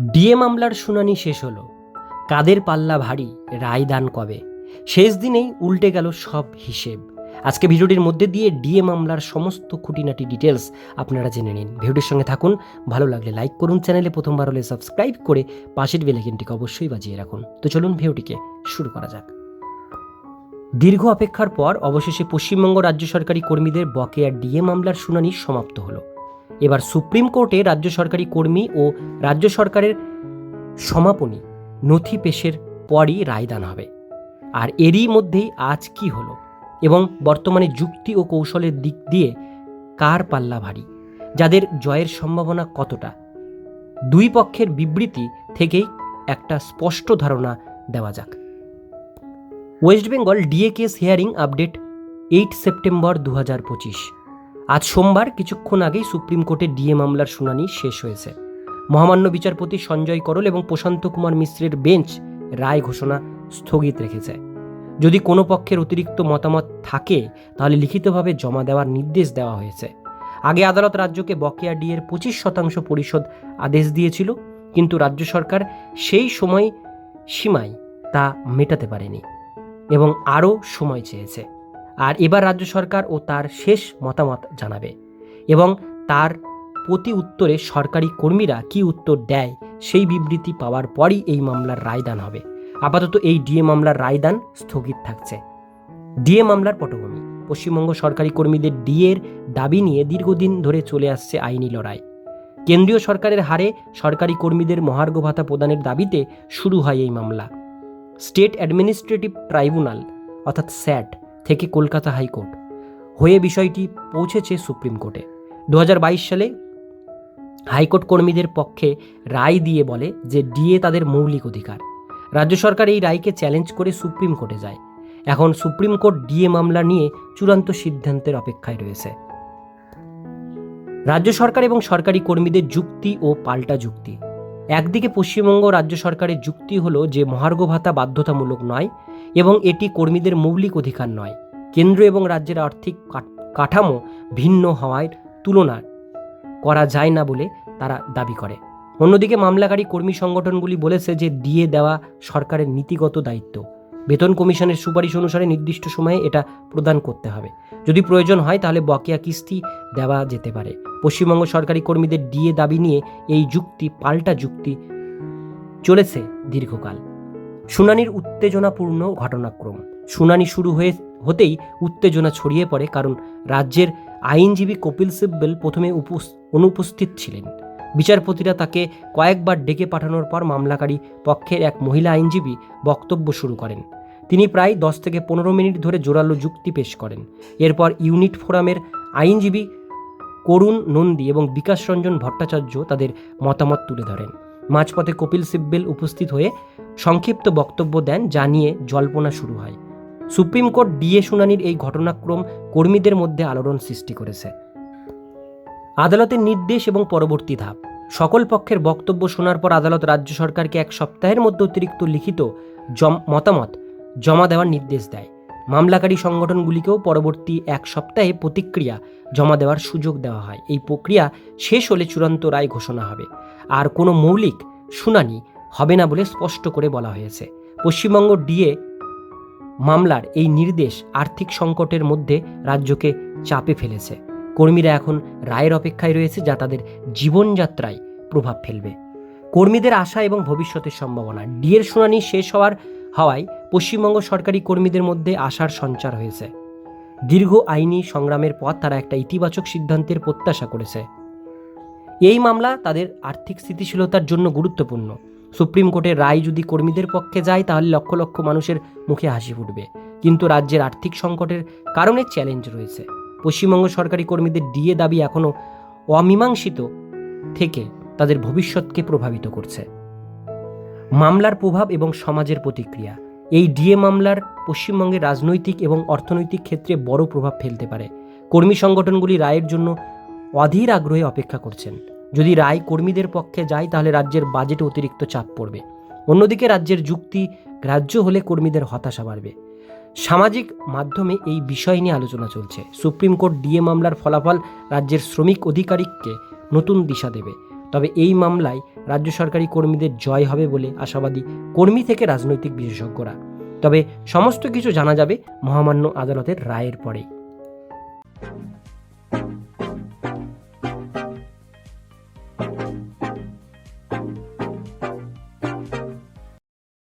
DA মামলার শুনানি শেষ হলো। কাদের পাল্লা ভারী, রায় দান কবে? শেষ দিনেই উল্টে গেল সব হিসেব। আজকে ভিডিওটির মধ্যে দিয়ে ডিএ মামলার সমস্ত খুঁটিনাটি ডিটেলস আপনারা জেনে নিন। ভিডিওটির সঙ্গে থাকুন, ভালো লাগলে লাইক করুন, চ্যানেলে প্রথমবার হলে সাবস্ক্রাইব করে পাশের বেলাইকনটিকে অবশ্যই বাজিয়ে রাখুন। তো চলুন ভিডিওটিকে শুরু করা যাক। দীর্ঘ অপেক্ষার পর অবশেষে পশ্চিমবঙ্গ রাজ্য সরকারি কর্মীদের বকেয়া ডিএ মামলার শুনানি সমাপ্ত হলো। এবার সুপ্রিম কোর্টে রাজ্য সরকারি কর্মী ও রাজ্য সরকারের সমাপনী নথি পেশের পরই রায়দান হবে। আর এরই মধ্যেই আজ কি হলো এবং বর্তমানে যুক্তি ও কৌশলের দিক দিয়ে কার পাল্লা ভারী, যাদের জয়ের সম্ভাবনা কতটা, দুই পক্ষের বিবৃতি থেকেই একটা স্পষ্ট ধারণা দেওয়া যাক। West Bengal DA case hearing update eight September দু হাজার পঁচিশ। আজ সোমবার কিছুক্ষণ আগেই সুপ্রিম কোর্টে ডিএ মামলার শুনানি শেষ হয়েছে। মহামান্য বিচারপতি সঞ্জয় করল এবং প্রশান্ত কুমার মিশ্রের বেঞ্চ রায় ঘোষণা স্থগিত রেখেছে। যদি কোনো পক্ষের অতিরিক্ত মতামত থাকে, তাহলে লিখিতভাবে জমা দেওয়ার নির্দেশ দেওয়া হয়েছে। আগে আদালত রাজ্যকে বকেয়া ডিএর পঁচিশ শতাংশ পরিশোধ আদেশ দিয়েছিল, কিন্তু রাজ্য সরকার সেই সময় সীমায় তা মেটাতে পারেনি এবং আরও সময় চেয়েছে। আর এবার রাজ্য সরকার ও তার শেষ মতামত জানাবে। এবং তার প্রতি উত্তরে সরকারি কর্মীরা কি উত্তর দেয় সেই বিবৃতি পাওয়ার পরই এই মামলার রায়দান হবে। আপাতত এই ডিএ মামলার রায়দান স্থগিত থাকছে। ডিএ মামলার পটভূমি। পশ্চিমবঙ্গ সরকারি কর্মীদের ডিএর দাবি নিয়ে দীর্ঘদিন ধরে চলে আসছে আইনি লড়াই। কেন্দ্রীয় সরকারের হারে সরকারি কর্মীদের মহার্ঘ ভাতা প্রদানের দাবিতে শুরু হয় এই মামলা। স্টেট অ্যাডমিনিস্ট্রেটিভ ট্রাইব্যুনাল, অর্থাৎ স্যাট থেকে কলকাতা হাইকোর্ট হয়ে বিষয়টি পৌঁছেছে সুপ্রিম কোর্টে। দু হাজার বাইশ সালে হাইকোর্ট কর্মীদের পক্ষে রায় দিয়ে বলে যে ডিএ তাদের মৌলিক অধিকার। রাজ্য সরকার এই রায়কে চ্যালেঞ্জ করে সুপ্রিম কোর্টে যায়। এখন সুপ্রিম কোর্ট ডিএ মামলা নিয়ে চূড়ান্ত সিদ্ধান্তের অপেক্ষায় রয়েছে। রাজ্য সরকার এবং সরকারি কর্মীদের যুক্তি ও পাল্টা যুক্তি। একদিকে পশ্চিমবঙ্গ রাজ্য সরকারের যুক্তি হলো যে মহার্ঘ ভাতা বাধ্যতামূলক নয় এবং এটি কর্মীদের মৌলিক অধিকার নয়। কেন্দ্র এবং রাজ্যের আর্থিক কাঠামো ভিন্ন হওয়ার তুলনা করা যায় না বলে তারা দাবি করে। অন্যদিকে মামলাকারী কর্মী সংগঠনগুলি বলেছে যে ডিএ দেওয়া সরকারের নীতিগত দায়িত্ব। বেতন কমিশনের সুপারিশ অনুসারে নির্দিষ্ট সময়ে এটা প্রদান করতে হবে। যদি প্রয়োজন হয় তাহলে বকেয়া কিস্তি দেওয়া যেতে পারে। পশ্চিমবঙ্গ সরকারি কর্মীদের ডিএ দাবি নিয়ে এই যুক্তি পাল্টা যুক্তি চলেছে দীর্ঘকাল। শুনানির উত্তেজনাপূর্ণ ঘটনাক্রম। শুনানি শুরু হয়ে হতেই উত্তেজনা ছড়িয়ে পড়ে কারণ রাজ্যের আইনজীবী কপিল সিব্বল প্রথমে অনুপস্থিত ছিলেন। বিচারপতিরা তাকে কয়েকবার ডেকে পাঠানোর পর মামলাকারী পক্ষের এক মহিলা আইনজীবী বক্তব্য শুরু করেন। তিনি প্রায় দশ থেকে পনেরো মিনিট ধরে জোরালো যুক্তি পেশ করেন। এরপর ইউনিট ফোরামের আইনজীবী করুণ নন্দী এবং বিকাশ রঞ্জন ভট্টাচার্য তাদের মতামত তুলে ধরেন। মাঝপথে কপিল সিব্বেল উপস্থিত হয়ে সংক্ষিপ্ত বক্তব্য দেন যা নিয়ে জল্পনা শুরু হয়। সুপ্রিম কোর্ট ডিএ শুনানির এই ঘটনাক্রম কর্মীদের মধ্যে আলোড়ন সৃষ্টি করেছে। আদালতের নির্দেশ এবং পরবর্তী ধাপ। সকল পক্ষের বক্তব্য শোনার পর আদালত রাজ্য সরকারকে এক সপ্তাহের মধ্যে অতিরিক্ত লিখিত মতামত জমা দেওয়ার নির্দেশ দেয়। মামলাকারী সংগঠনগুলিকেও পরবর্তী এক সপ্তাহে প্রতিক্রিয়া জমা দেওয়ার সুযোগ দেওয়া হয়। এই প্রক্রিয়া শেষ হলে চূড়ান্ত রায় ঘোষণা হবে। আর কোনো মৌলিক শুনানি হবে না বলে স্পষ্ট করে বলা হয়েছে। পশ্চিমবঙ্গ ডিএ মামলার এই নির্দেশ আর্থিক সংকটের মধ্যে রাজ্যকে চাপে ফেলেছে। কর্মীরা এখন রায়ের অপেক্ষায় রয়েছে যা তাদের জীবনযাত্রায় প্রভাব ফেলবে। কর্মীদের আশা এবং ভবিষ্যতের সম্ভাবনা। ডিএর শুনানি শেষ হওয়ার হওয়ায় পশ্চিমবঙ্গ সরকারি কর্মীদের মধ্যে আশার সঞ্চার হয়েছে। দীর্ঘ আইনি সংগ্রামের পর তারা একটা ইতিবাচক সিদ্ধান্তের প্রত্যাশা করেছে। এই মামলা তাদের আর্থিক স্থিতিশীলতার জন্য গুরুত্বপূর্ণ। সুপ্রিম কোর্টের রায় যদি কর্মীদের পক্ষে যায়, তাহলে লক্ষ লক্ষ মানুষের মুখে হাসি ফুটবে। কিন্তু রাজ্যের আর্থিক সংকটের কারণে চ্যালেঞ্জ রয়েছে। পশ্চিমবঙ্গ সরকারি কর্মীদের ডিএ দাবি এখনও অমীমাংসিত থেকে তাদের ভবিষ্যৎকে প্রভাবিত করছে। মামলার প্রভাব এবং সমাজের প্রতিক্রিয়া। এই ডিএ মামলার পশ্চিমবঙ্গের রাজনৈতিক এবং অর্থনৈতিক ক্ষেত্রে বড় প্রভাব ফেলতে পারে। কর্মী সংগঠনগুলি রায়ের জন্য অধীর আগ্রহে অপেক্ষা করছেন। যদি রায় কর্মীদের পক্ষে যায়, তাহলে রাজ্যের বাজেটে অতিরিক্ত চাপ পড়বে। অন্যদিকে রাজ্যের যুক্তি গ্রাহ্য হলে কর্মীদের হতাশা বাড়বে। সামাজিক মাধ্যমে এই বিষয় নিয়ে আলোচনা চলছে। সুপ্রিম কোর্ট ডিএ মামলার ফলাফল রাজ্যের শ্রমিক অধিকারিককে নতুন দিশা দেবে। তবে এই মামলায় রাজ্য সরকারি কর্মীদের জয় হবে বলে আশাবাদী কর্মী থেকে রাজনৈতিক বিশেষজ্ঞরা। তবে সমস্ত কিছু জানা যাবে মহামান্য আদালতের রায়ের পরে।